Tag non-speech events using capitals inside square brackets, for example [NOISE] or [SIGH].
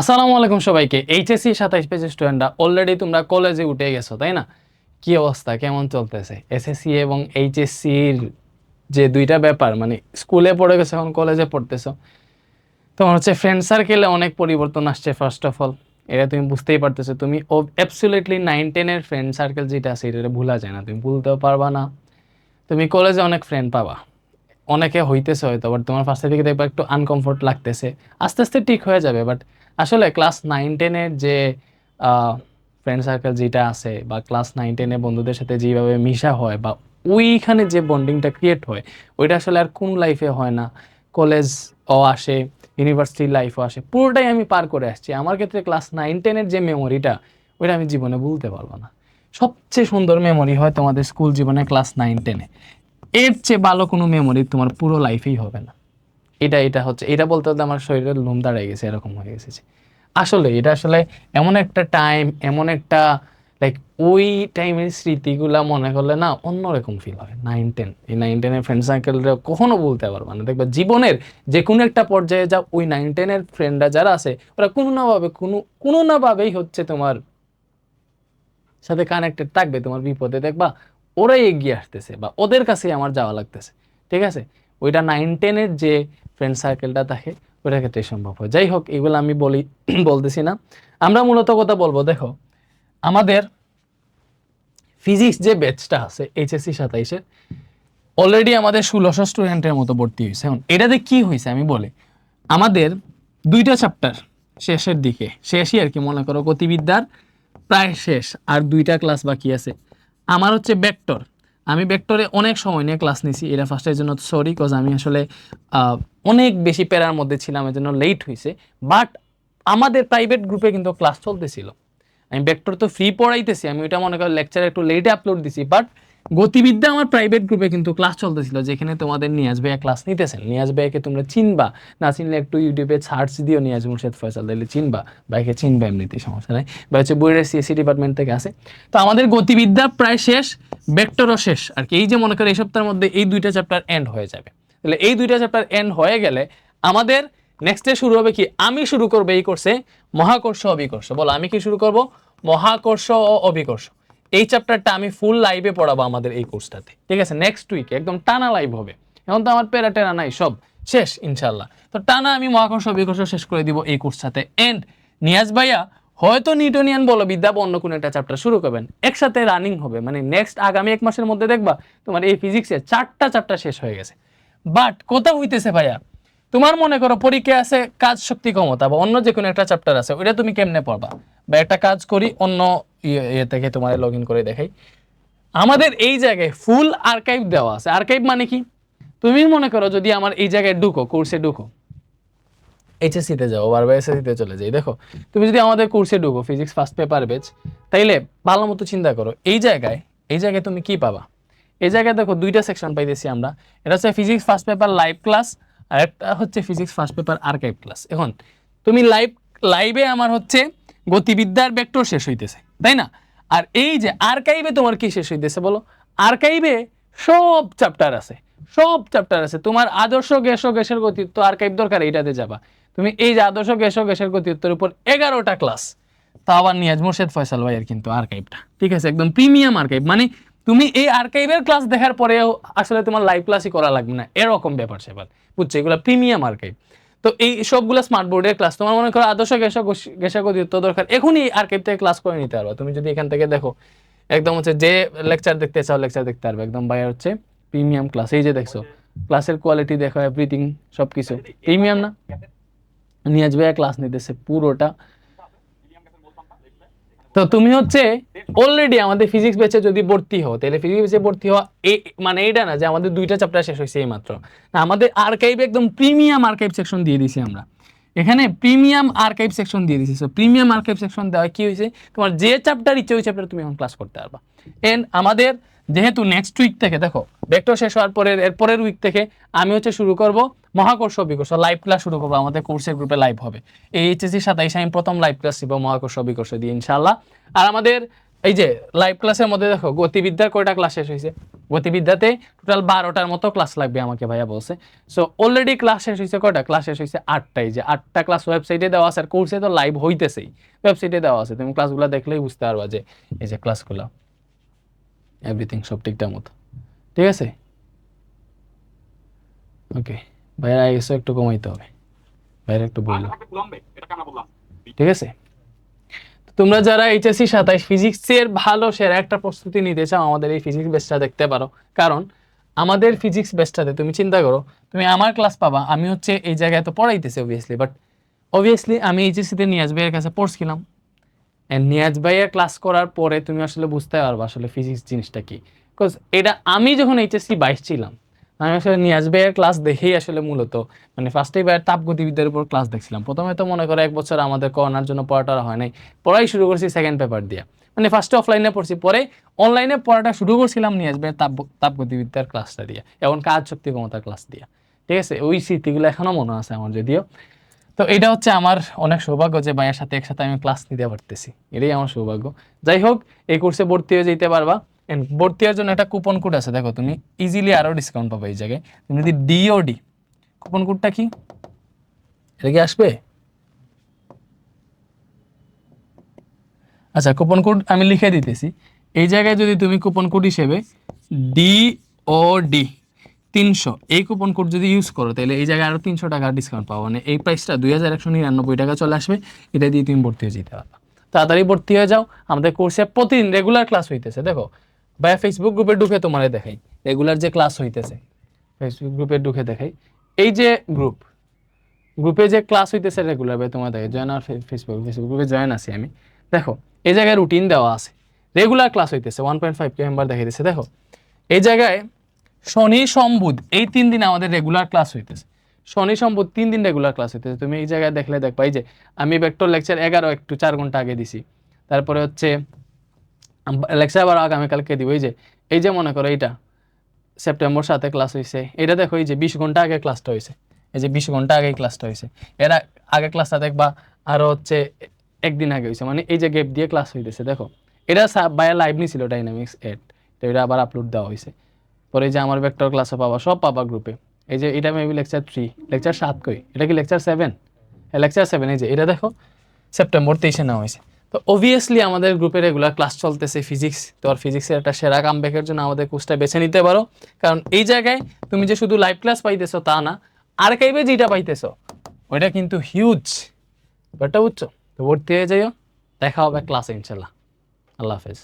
আসসালামু আলাইকুম সবাইকে। এইচএসসি সাতাইশ পেজের স্টুডেন্টরা অলরেডি তোমরা কলেজে উঠে গেছো, তাই না? কি অবস্থা? কেমন চলতেছে? এসএসসি এবং এইচএসসির যে দুইটা ব্যাপার মানে স্কুলে পড়ে গেছো, এখন কলেজে পড়তেছো, তোমার হচ্ছে ফ্রেন্ড সার্কেলে অনেক পরিবর্তন আসছে ফার্স্ট অফ অল এটা তুমি বুঝতেই পারতেছো, তুমি অ্যাবসুলেটলি নাইন টেনের ফ্রেন্ড সার্কেল যেটা আছে, এটা ভুলা যায় না, তুমি ভুলতেও পারবা না। তুমি কলেজে অনেক ফ্রেন্ড পাবা। অনেকে হইতেছে হয়তো বাট তোমার ফার্স্টের দিকে দেখবা একটু আনকমফোর্ট লাগতেছে। আস্তে আস্তে ঠিক হয়ে যাবে বাট আসলে ক্লাস নাইন টেনের যে ফ্রেন্ড সার্কেল যেটা আছে, বা ক্লাস নাইন টেনে বন্ধুদের সাথে যেভাবে মিশা হয়, বা ওইখানে যে বন্ডিংটা ক্রিয়েট হয়, ওইটা আসলে আর কোন লাইফে হয় না। কলেজ ও আসে ইউনিভার্সিটি লাইফও আসে, পুরোটাই আমি পার করে আসছি। আমার ক্ষেত্রে ক্লাস নাইন টেনের যে মেমোরিটা ওইটা আমি জীবনে ভুলতে পারব না। সবচেয়ে সুন্দর মেমোরি হয় তোমাদের স্কুল জীবনে ক্লাস নাইন টেনে এর চেয়ে ভালো কোনো মেমোরি তোমার পুরো লাইফেই হবে না। এটা এটা হচ্ছে, এটা বলতে বলতে আমার শরীরের লোম দাঁড়িয়ে গেছে, এরকম হয়ে গেছে আসলে এটা আসলে এমন একটা টাইম এমন একটা লাইক ওই টাইমের স্মৃতিগুলা মনে করলে না অন্যরকম ফিল হয় নাইন টেন এই নাইন টেনের ফ্রেন্ড সার্কেলরা কখনো বলতে পারবে না। দেখবা জীবনের যে কোনো একটা পর্যায়ে যা ওই নাইন টেনের ফ্রেন্ডরা যারা আছে, ওরা কোনো না ভাবে, কোনো কোনো না ভাবেই হচ্ছে তোমার সাথে কানেক্টেড থাকবে, তোমার বিপদে। দেখবা ওরাই এগিয়ে আসতেছে বা ওদের কাছেই আমার যাওয়া লাগতেছে। ঠিক আছে? ওইটা নাইন টেনের যে ফ্রেন্ড সার্কেলটা থাকে, ওইটার ক্ষেত্রে সম্ভব হয়। যাই হোক, এগুলো আমি বলি, [CLEARS THROAT] বলতেছি না। আমরা মূলত কথা বলব, দেখো, আমাদের ফিজিক্স যে ব্যাচটা আছে এইচএসসি সাতাইশের অলরেডি আমাদের ষোলোশো স্টুডেন্টের মতো ভর্তি হয়েছে। এখন এটাতে কি হয়েছে আমি বলি, আমাদের দুইটা চ্যাপ্টার শেষের দিকে, শেষই আর কি, মনে করো গতিবিদ্যার প্রায় শেষ, আর দুইটা ক্লাস বাকি আছে। আমার হচ্ছে ব্যাক্টর আমি ব্যাক্টরে অনেক সময় নিয়ে ক্লাস নিছি, এটা ফার্স্টের জন্য সরি কজ আমি আসলে অনেক বেশি প্যারার মধ্যে ছিলাম, এর জন্য লেট হয়েছে বাট আমাদের প্রাইভেট গ্রুপে কিন্তু ক্লাস চলতেছিল। আমি ব্যাক্টর তো ফ্রি পড়াইতেছি, আমি ওইটা মনে করি লেকচারে একটু লেটে আপলোড দিছি বাট গতিবিদ্যা আমার প্রাইভেট গ্রুপে কিন্তু ক্লাস চলতেছিল, যেখানে তোমাদের নিয়াজ ভাইয়া ক্লাস নিতেছেন। নিয়াজ ভাইয়াকে তোমরা চিনবা, না চিনলে একটু ইউটিউবে সার্চ দিও নিয়াজ মুর্শেদ ফয়সাল তাহলে চিনবা, ভাইকে চিনবা এমনিতেই, সমস্যা নাই। বা হচ্ছে বইয়ের সিএসসি ডিপার্টমেন্ট থেকে আসে। তো আমাদের গতিবিদ্যা প্রায় শেষ ভেক্টরও শেষ, আর কি এই যে মনে করো এই সপ্তাহের মধ্যে এই দুইটা চ্যাপ্টার এন্ড হয়ে যাবে। তাহলে এই দুইটা চ্যাপ্টার এন্ড হয়ে গেলে আমাদের নেক্সটে শুরু হবে কি? আমি শুরু করব এই কোর্সে মহাকর্ষ অভিকর্ষ। বলো, আমি কি শুরু করব? মহাকর্ষ ও অভিকর্ষ। এই চ্যাপ্টারটা আমি ফুল লাইভে পড়াবো আমাদের এই কোর্সটাতে ঠিক আছে? নেক্সট উইকে একদম টানা লাইভ হবে। এখন তো আমার প্যারা টেরা নাই, সব শেষ ইনশাল্লাহ তো টানা আমি মহাকর্ষ অভিকর্ষ শেষ করে দিব এই কোর্সটাতে এন্ড নিয়াজ ভাইয়া, হয়তো নিউটনিয়ান বলো বিদ্যা বা অন্য কোনো একটা চ্যাপ্টার শুরু করবেন। একসাথে রানিং হবে। মানে নেক্সট আগামী এক মাসের মধ্যে দেখবা তোমার এই ফিজিক্সের চারটা চ্যাপ্টার শেষ হয়ে গেছে। বাট কোথাও হইতেছে ভাইয়া তোমার মনে করো পরীক্ষা আছে কাজ শক্তি ক্ষমতা বা অন্য যে কোনো একটা চ্যাপ্টার আছে, ওইটা তুমি কেমনে পড়বা? বা একটা কাজ করি, অন্য ইয়ে ইয়ে থেকে তোমার লগ ইন করে দেখাই। আমাদের এই জায়গায় ফুল আর্কাইভ দেওয়া আছে। আর্কাইভ মানে কি? তুমি মনে করো যদি আমার এই জায়গায় ঢুকো কোর্সে ঢুকো এইচএসসিতে যাও বারবার এসএসসিতে চলে যাই, দেখো, তুমি যদি আমাদের কোর্সে ঢুকো ফিজিক্স ফার্স্ট পেপার বেচ তাইলে ভালো মতো চিন্তা করো, এই জায়গায় এই জায়গায় তুমি কি পাবা? এই জায়গায় দেখো দুইটা সেকশন পাইতেছি আমরা, এটা হচ্ছে physics first paper live class আর একটা হচ্ছে physics first paper archive class এখন, তুমি লাইভ লাইভে আমার হচ্ছে গতিবিদ্যার ভেক্টর শেষ হইতেছে, তাই না? আর এই যে আর্কাইভে তোমার কি শেষ হইতেছে বলো? আর্কাইভে সব চ্যাপ্টার আছে, সব চ্যাপ্টার আছে। তোমার আদর্শ গ্যাস ও গ্যাসের গতিত্ব আর্কাইভ দরকার, এইটাতে যাবা। তুমি এই যে আদর্শ গ্যাস ও গ্যাসের গতিত্বের উপর এগারোটা ক্লাস তা আবার নিয়াজ মোর্শেদ ফয়সাল ভাইয়ের কিন্তু আর্কাইভটা ঠিক আছে? একদম প্রিমিয়াম আর্কাইভ মানে তুমি এই আর্কাইভের ক্লাস দেখার পরেও আসলে তোমার লাইভ ক্লাসই করা লাগবে না। এরকম ব্যাপার সেবার বুঝছ? এগুলো প্রিমিয়াম আর্কাইভ তো এই সবগুলো স্মার্ট বোর্ডের ক্লাস তোমার মনে করো আদর্শ গ্যাসা গতিত্ব দরকার এখনই এই আর্কাইভ থেকে ক্লাস করে নিতে পারবা। তুমি যদি এখান থেকে দেখো একদম হচ্ছে যে লেকচার দেখতে চাও লেকচার দেখতে পারবে। একদম বাইরে হচ্ছে প্রিমিয়াম ক্লাস এই যে দেখছ ক্লাসের কোয়ালিটি দেখো এভরিথিং সব কিছু প্রিমিয়াম না? নিয়াজ ভাইয়া ক্লাস নিতেছে পুরোটা। তো তুমি হচ্ছে অলরেডি আমাদের ফিজিক্স বেচে যদি ভর্তি হও, তাহলে ফিজিক্স বেচে ভর্তি হওয়া এই মানে এইটা না যে আমাদের দুইটা চ্যাপ্টার শেষ হয়েছে এই মাত্র আমাদের আর্কাইভ একদম প্রিমিয়াম আর্কাইভ সেকশন দিয়ে দিছি আমরা। এখানে প্রিমিয়াম আর্কাইভ সেকশন দিয়ে দিছি। সো প্রিমিয়াম আর্কাইভ সেকশন দেওয়া কি হয়েছে? তোমার যে চ্যাপ্টার ইচ্ছে ওই চ্যাপ্টার তুমি এখন ক্লাস করতে পারবা। এন্ড আমাদের যেহেতু নেক্সট উইক থেকে, দেখো ভেক্টর শেষ হওয়ার পরের, এর পরের উইক থেকে আমি হচ্ছে শুরু করব মহাকর্ষ অভিকর্ষ লাইভ ক্লাস শুরু করব, আমাদের কোর্সের গ্রুপে লাইভ হবে। এই এইচএসসি সাতাইশে আমি প্রথম লাইভ ক্লাস দিব মহাকর্ষ অভিকর্ষ দিয়ে ইনশাল্লাহ আর আমাদের এই যে লাইভ ক্লাসের মধ্যে দেখো, গতিবিদ্যার কয়টা ক্লাস শেষ হয়েছে? গতিবিদ্যাতে টোটাল বারোটার মতো ক্লাস লাগবে আমাকে ভাইয়া বলছে। সো অলরেডি ক্লাস শেষ হয়েছে কয়টা? ক্লাস শেষ হয়েছে আটটাই যে আটটা ক্লাস ওয়েবসাইটে দেওয়া আছে, আর কোর্সে তো লাইভ হইতেছেই। ওয়েবসাইটে দেওয়া আছে, তুমি ক্লাসগুলো দেখলেই বুঝতে পারবা যে, এই যে ক্লাসগুলো এভরিথিং সব ঠিকঠাক মতো। ঠিক আছে? ওকে ভাইয়া এসে একটু কমাইতে হবে। ভাইয়া একটু বলল ঠিক আছে? তোমরা যারা এইচএসসি সাতাইশ ফিজিক্সের ভালো সেরা একটা প্রস্তুতি নিতে চাও আমাদের এই ফিজিক্স বেসটা দেখতে পারো। কারণ আমাদের ফিজিক্স বেসটাতে তুমি চিন্তা করো তুমি আমার ক্লাস পাবা আমি হচ্ছে এই জায়গায় তো পড়াইতেছি অবভিয়াসলি বাট অবভিয়াসলি আমি এইচএসসিতে নিয়াজ ভাইয়ের কাছে পড়ছিলাম নিয়াজ ভাইয়ের ক্লাস করার পরে তুমি আসলে বুঝতে পারবে আসলে ফিজিক্স জিনিসটা কি। বিকজ এটা আমি যখন এইচএসসি বাইশ ছিলাম, আমি আসলে নিয়াজ ভাইয়ের ক্লাস দেখেই আসলে মূলত মানে ফার্স্টে ভাইয়ের তাপগতিবিদ্যার উপর ক্লাস দেখছিলাম। প্রথমে তো মনে করো এক বছর আমাদের করোনার জন্য পড়াটা হয় নাই। পড়াই শুরু করছি সেকেন্ড পেপার দিয়ে। মানে ফার্স্টে অফলাইনে পড়ছি। পরে অনলাইনে পড়াটা শুরু করছিলাম নিয়াজ ভাইয়ের তাপ, তাপগতিবিদ্যার ক্লাসটা দিয়ে। এবং কাজ শক্তি ক্ষমতার ক্লাস দিয়ে। ঠিক আছে? ওই স্মৃতিগুলো এখনও মনে আছে আমার যদিও। তো এটা হচ্ছে আমার অনেক সৌভাগ্য যে ভাইয়ের সাথে একসাথে আমি ক্লাস নিতে পারতেছি। এটাই আমার সৌভাগ্য। যাই হোক, এই কোর্সে ভর্তি হয়ে যেতে পারবা। ভর্তি হওয়ার জন্য একটা কুপন কোড আছে। দেখো, তুমি ইজিলি আরও ডিসকাউন্ট পাবে এই জায়গায়। তুমি যদি ডিওডি কুপন কোডটা কি? এটা কি আসবে? আচ্ছা কুপন কোড আমি লিখে দিতেছি। এই জায়গায় যদি তুমি কুপন কোড হিসেবে ডিওডি তিনশো। এই কুপন কোড যদি ইউজ করো, তাহলে এই জায়গায় আরও তিনশো টাকা ডিসকাউন্ট পাবো মানে এই প্রাইসটা দুই হাজার একশো নিরানব্বই টাকা চলে আসবে, এটা দিয়ে তুমি ভর্তি হয়ে যেতে পারবা। তাড়াতাড়ি ভর্তি হয়ে যাও। আমাদের কোর্সে প্রতিদিন রেগুলার ক্লাস হইতেছে, দেখো। ভাইয়া ফেসবুক গ্রুপে ঢুকে তোমারে দেখাই। রেগুলার যে ক্লাস হইতেছে ফেসবুক গ্রুপে ঢুকে দেখাই। এই যে গ্রুপ গ্রুপে যে ক্লাস হইতেছে রেগুলার ভাই তোমার দেখে জয়েন আর ফেসবুক ফেসবুক গ্রুপে জয়েন আছি আমি। দেখো, এই জায়গায় রুটিন দেওয়া আছে। রেগুলার ক্লাস হইতেছে one point five K member দেখাইতেছে, দেখো। এই জায়গায় শনি সম্বুধ, এই তিন দিন আমাদের রেগুলার ক্লাস হইতেছে। শনি সম্বুধ তিন দিন রেগুলার ক্লাস হইতেছে। তুমি এই জায়গায় দেখলে দেখবা, এই যে আমি ভেক্টর লেকচার এগারো একটু চার ঘণ্টা আগে দিছি। তারপরে হচ্ছে লেকচার আবার আগামীকালকে দিব, এই যে এই যে মনে করো এইটা সেপ্টেম্বর সাথে ক্লাস হয়েছে এটা দেখো, এই যে বিশ ঘণ্টা আগে ক্লাসটা হয়েছে এই যে বিশ ঘণ্টা আগে ক্লাসটা হয়েছে এরা আগে ক্লাসটা দেখবা আরও হচ্ছে একদিন আগে হয়েছে মানে এই যে গ্যাপ দিয়ে ক্লাস হইতেছে, দেখো। এটা বাইরে লাইভ নিছিল ডাইনামিক্স এড তো এটা আবার আপলোড দেওয়া হয়েছে পরে যে আমার ভেক্টর ক্লাসে পাবা, সব পাবা গ্রুপে এই যে এটা মেবি লেকচার থ্রি লেকচার সাত কই? এটা কি লেকচার সেভেন লেকচার সেভেন এই যে এটা দেখো সেপ্টেম্বর তেইশে নেওয়া হয়েছে। তো অবভিয়াসলি আমাদের গ্রুপে রেগুলার ক্লাস চলতেছে ফিজিক্স তো আর ফিজিক্সের একটা সেরা কাম কামব্যাকের জন্য আমাদের কোর্সটা বেছে নিতে পারো। কারণ এই জায়গায় তুমি যে শুধু লাইভ ক্লাস পাইতেছো তা না আর্কাইভে যেটা পাইতেছো, ওইটা কিন্তু হিউজ ব্যাপারটা বুঝছ? তো ভর্তি হয়ে যাইও, দেখা হবে ক্লাসে ইনশাল্লাহ। আল্লাহ হাফেজ।